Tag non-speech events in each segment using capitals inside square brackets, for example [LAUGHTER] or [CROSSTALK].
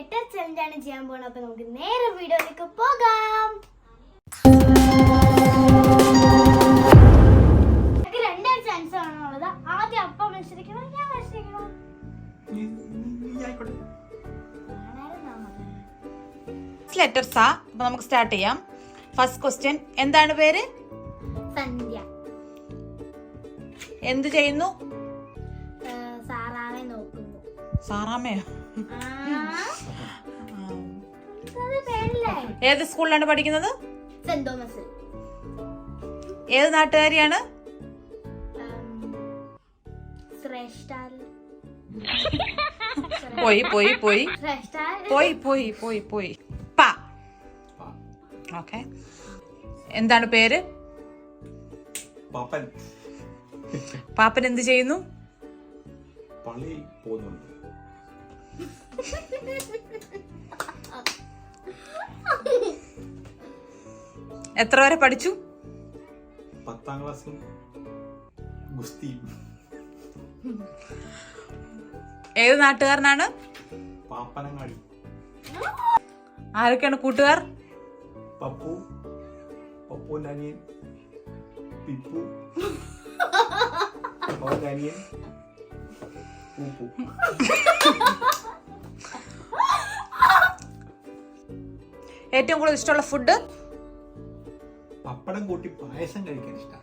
Letter challenge ആണ് ചെയ്യാൻ പോകുന്നത് അപ്പൊ നമുക്ക് നേരെ വീഡിയോയിലേക്ക് പോകാം. നമുക്ക് രണ്ടാം ചാൻസ് ആണുള്ളത്. ആദ്യം അപ്പ മത്സരിക്കണം ഞാൻ മത്സരിക്കണം ആയിക്കോട്ടെ ആരായിരുന്നു നമ്മൾ? ലെറ്റർ സാ. അപ്പൊ നമുക്ക് സ്റ്റാർട്ട് ചെയ്യാം. ഫസ്റ്റ് ക്വസ്റ്റ്യൻ എന്താണ് പേര്? സന്ധ്യ. എന്ത് ചെയ്യുന്നു? ആ, നോക്കുന്നു. സാറാമയോ ഏത് സ്കൂളിലാണ് പഠിക്കുന്നത്? Saint Thomas. ഏത് നാട്ടുകാരിയാണ്? പോയി പോയി പോയി. പോയി പോയി പോയി പോയി. പ. പാ. ഓക്കെ. എന്താണ് പേര്? പാപ്പൻ. പാപ്പൻ എന്ത് ചെയ്യുന്നു? പോകുന്നുണ്ട്. എത്ര വരെ പഠിച്ചു? പത്താം ക്ലാസ്സും ഗുസ്തി ഏത് നാട്ടുകാരനാണ്? പാപ്പനങ്ങാടി. ആരൊക്കെയാണ് കൂട്ടുകാർ? പപ്പു പപ്പുവിന്റെ അനിയൻ പിപ്പു അനിയൻ പൂപ്പു [LAUGHS] ഏറ്റവും കൂടുതൽ ഇഷ്ടമുള്ള ഫുഡ് പപ്പടം കൂട്ടി പായസം കഴിക്കാൻ ഇഷ്ടം.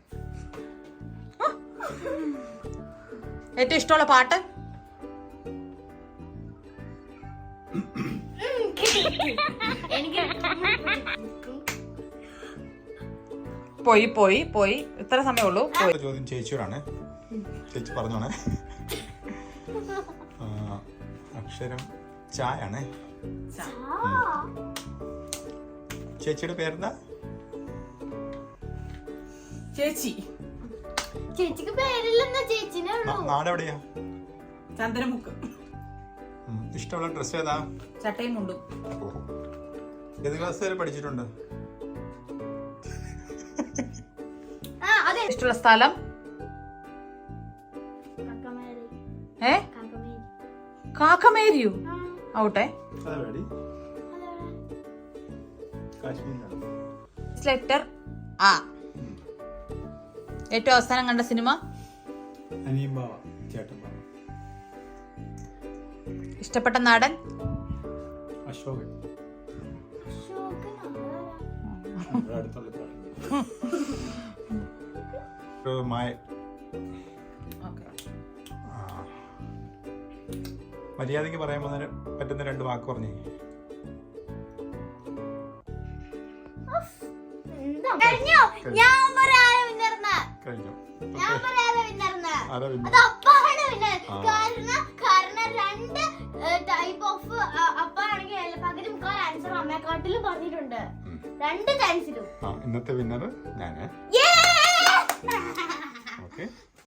ഏറ്റവും ഇഷ്ടമുള്ള പാട്ട്? എനിക്ക് പോയി പോയി പോയി. ഇത്ര സമയമുള്ളൂ ചോദ്യം ചേച്ചിയോടാണ് ചേച്ചി പറഞ്ഞോണേ. അക്ഷരം ചായ ആണേ ചേച്ചിയുടെ പേരെന്താ? ചേച്ചി. ചേച്ചിക്ക് പേരില്ലെന്നാ ചേച്ചിനെ നാടെവിടെയാ? ചന്ദനമുക്ക്. ഇഷ്ടമുള്ള ഡ്രസ് ഏതാ? ചട്ടയും മുണ്ടും. ഏത് ക്ലാസ് വരെ പഠിച്ചിട്ടുണ്ട്? ആ അതെ. ഇഷ്ടമുള്ള സ്ഥലം? ഏ? കാക്കമേരിയോ? ആവട്ടെ? ലെറ്റർ ആ. ഏറ്റവും അവസാനം കണ്ട സിനിമ? ഇഷ്ടപ്പെട്ട നാടൻ? അശോകൻ. അശോകൻ [LAUGHS] മായ മര്യാദയ്ക്ക് പറയാൻ പറ്റുന്ന രണ്ട് വാക്ക് പറഞ്ഞേ? കഴിഞ്ഞോ? ഞാൻ കഴിഞ്ഞു. ടൈപ്പ് ഓഫ് അപ്പാണെങ്കിൽ ആൻസർ അമ്മയെക്കാട്ടിലും പറഞ്ഞിട്ടുണ്ട്. രണ്ട് ചാൻസിലും ഇന്നത്തെ വിന്നർ ഞാൻ. ഓക്കെ